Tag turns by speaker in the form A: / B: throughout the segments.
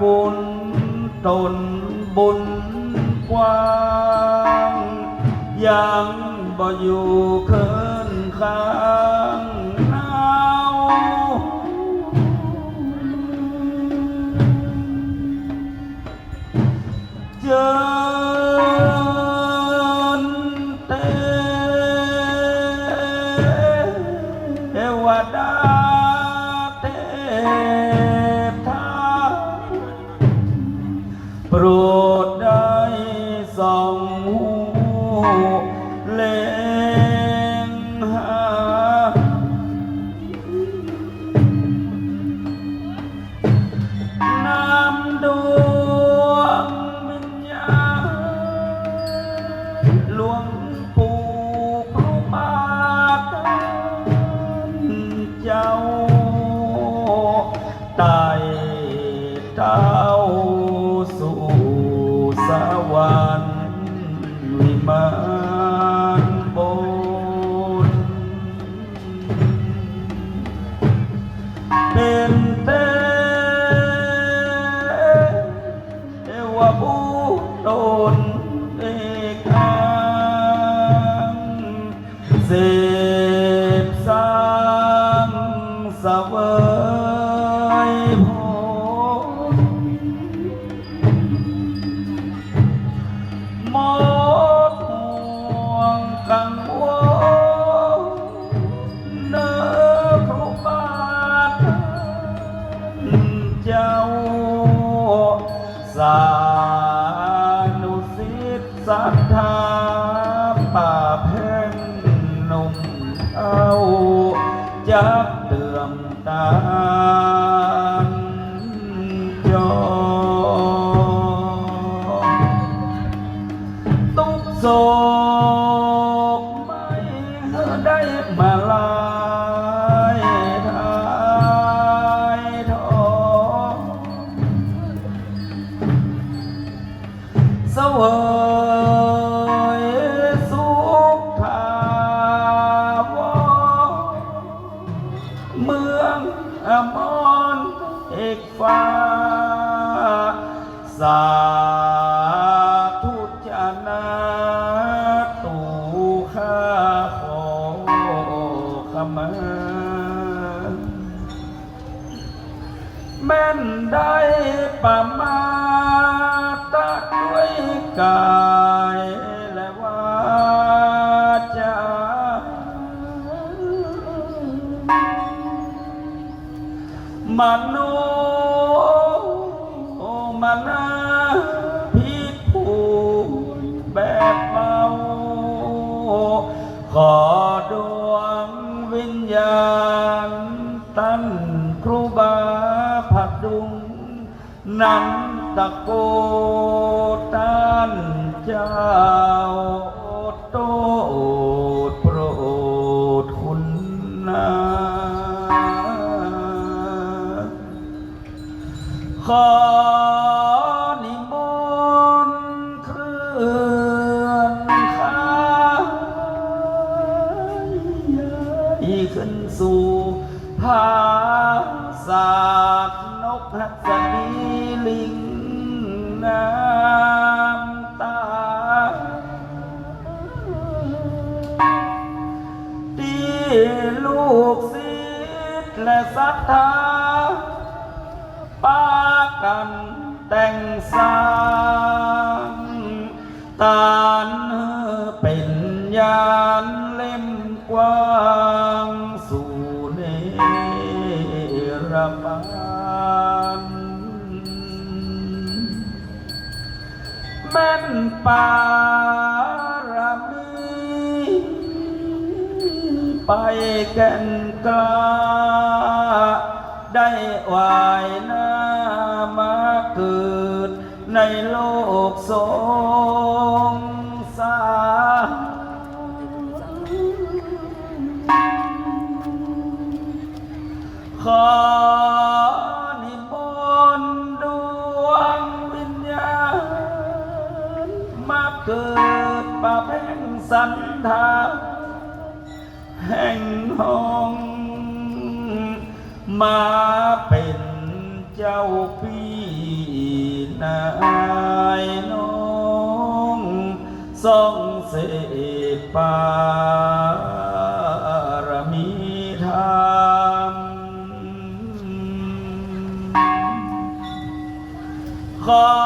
A: ปุนตนบุญกว้างยังบ่อยู่เคินค้า Oh. Oh. มานุมานาพิภูแบบเบาขอดวงวิญญาณท่านครูบาผัดดุง นั้นตะโกท่านเจ้า ปารมีไปแก่นกลาได้วายหน้ามาเกิดในโลกสงสารขอ นทาแห่งหงมาเป็นเจ้าพี่นายน้องสรงเสปารมีธรรมขอ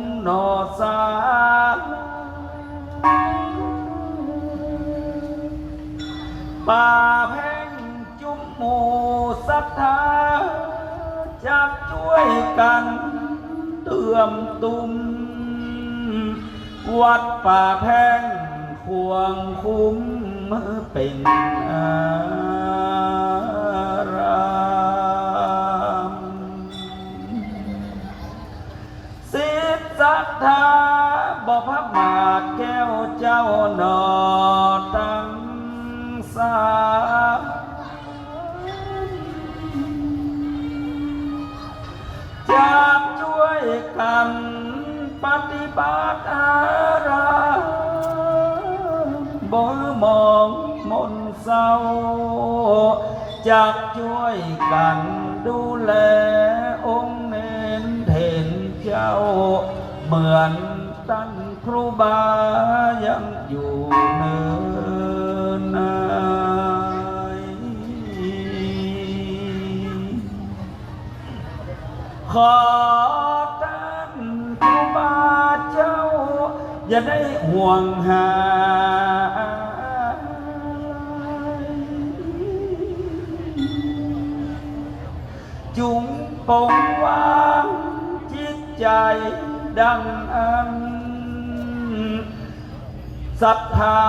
A: องค์นอสาป่าแพ่งจุมหมู่ศรัทธาจ ทธาบ่พระมาทแก้วเจ้าหนอตั้งสาจะช่วยกันปฏิบัติอาราบ่มองมนเศร้าจะช่วยกันดูแลองค์เน้นเทนเจ้า เหมือนตั้งครูบายังอยู่เนินนายขอท่านครูบาเจ้า อย่าได้ห่วงหาจุงปงวางจิตใจ ดังอันศรัทธา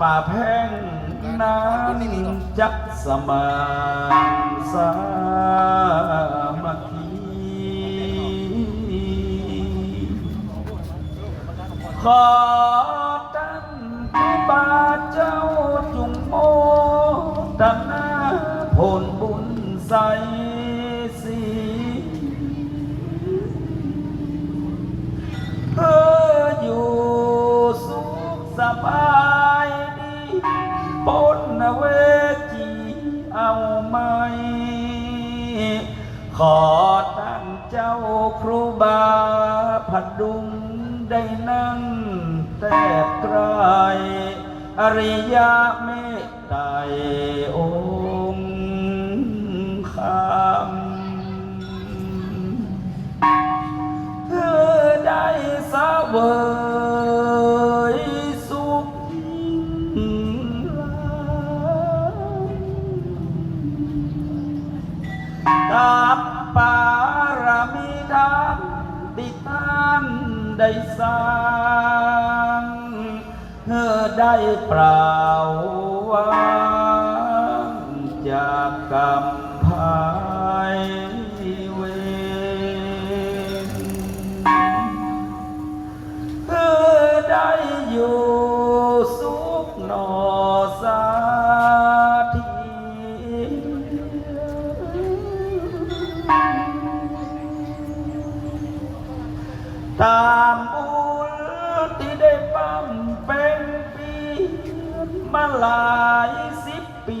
A: ป่าแพ่งน้ำจักสมานสามัคคีขอตั้งครูบาเจ้าจุงโมตนาผลบุญใสายดีปนเวจีเอาไหม ขอตั้งเจ้าครูบาผดดุงได้นั่งแทบไกลอริยเมตไตรองค์คำเธอได้สะเวย เปล่า มาหลายสิบปี